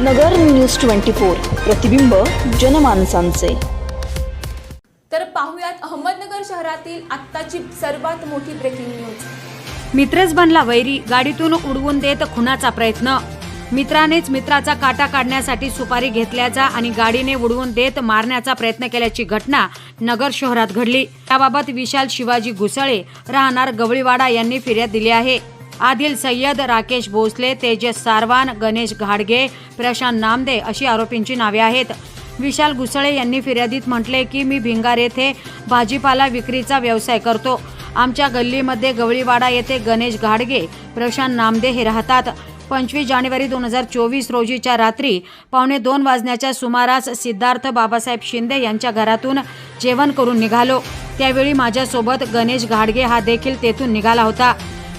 नगर news twenty four प्रतिबिंब जनमानसांचे. तर पाहुयात अहमदनगर शहरातील आत्ताची सर्वात मोठी ब्रेकिंग न्यूज मित्रच बनला वैरी गाडीतून उडवून देत खुनाचा प्रयत्न. मित्रानेच मित्राचा काटा काढण्यासाठी सुपारी घेतल्याचा आणि गाडीने उडवून देत मारण्याचा प्रयत्न केल्याची घटना नगर शहरात घडली. त्याबाबत विशाल शिवाजी घुसळे राहणार गवळीवाडा यांनी फिर्याद दिली आहे. आदिल सय्यद राकेश भोसले तेजस सारवान गणेश घाडगे प्रशांत नामदे अशी आरोपींची नावे आहेत. विशाल घुसळे यांनी फिर्यादीत म्हटले की मी भिंगार येथे भाजीपाला विक्रीचा व्यवसाय करतो. आमच्या गल्लीमध्ये गवळीवाडा येथे गणेश घाडगे प्रशांत नामदे हे राहतात. पंचवीस जानेवारी दोन हजार चोवीस रोजीच्या रात्री पावणे दोन वाजण्याच्या सुमारास सिद्धार्थ बाबासाहेब शिंदे यांच्या घरातून जेवण करून निघालो. त्यावेळी माझ्यासोबत गणेश घाडगे हा देखील तेथून निघाला होता.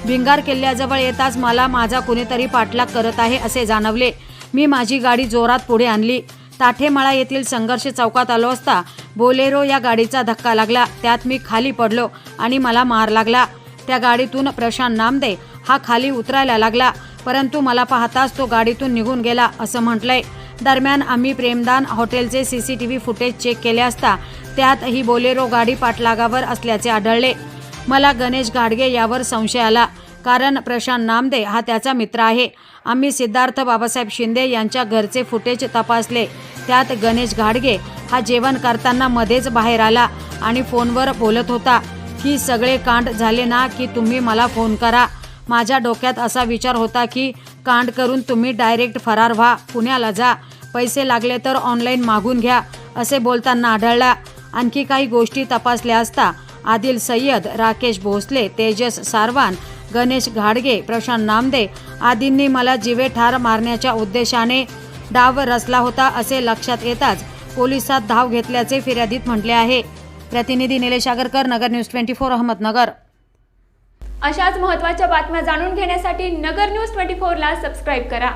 भिंगार किल्ल्याजवळ येताच मला माझा कुणीतरी पाठलाग करत आहे असे जाणवले. मी माझी गाडी जोरात पुढे आणली. ताठेमाळा येथील संघर्ष चौकात आलो असता बोलेरो या गाडीचा धक्का लागला. त्यात मी खाली पडलो आणि मला मार लागला. त्या गाडीतून प्रशांत नामदे हा खाली उतरायला लागला. परंतु मला पाहताच तो गाडीतून निघून गेला असं म्हटलंय. दरम्यान आम्ही प्रेमदान हॉटेलचे सीसीटीव्ही फुटेज चेक केले असता त्यात ही बोलेरो गाडी पाठलागावर असल्याचे आढळले. मला गणेश घाडगे यावर संशय आला. कारण प्रशांत नामदे हा त्याचा मित्र आहे. आम्ही सिद्धार्थ बाबासाहेब शिंदे यांच्या घरचे फुटेज तपासले. त्यात गणेश घाडगे हा जेवण करताना मध्येच बाहेर आला आणि फोनवर बोलत होता की सगळे कांड झाले ना की तुम्ही मला फोन करा. माझ्या डोक्यात असा विचार होता की कांड करून तुम्ही डायरेक्ट फरार व्हा पुण्याला जा. पैसे लागले तर ऑनलाईन मागून घ्या असे बोलताना आढळला. आणखी काही गोष्टी तपासल्या असता आदिल सय्यद राकेश भोसले तेजस सारवान गणेश घाडगे प्रशांत नामदे आदींनी मला जीवे ठार मारण्याच्या उद्देशाने डाव रचला होता असे लक्षात येताच पोलिसात धाव घेतल्याचे फिर्यादीत म्हटले आहे. प्रतिनिधी Nilesh Agarkar Nagar news twenty four Ahmednagar. अशाच महत्त्वाच्या बातम्या जाणून घेण्यासाठी नगर न्यूज ट्वेंटी फोरला सबस्क्राईब करा.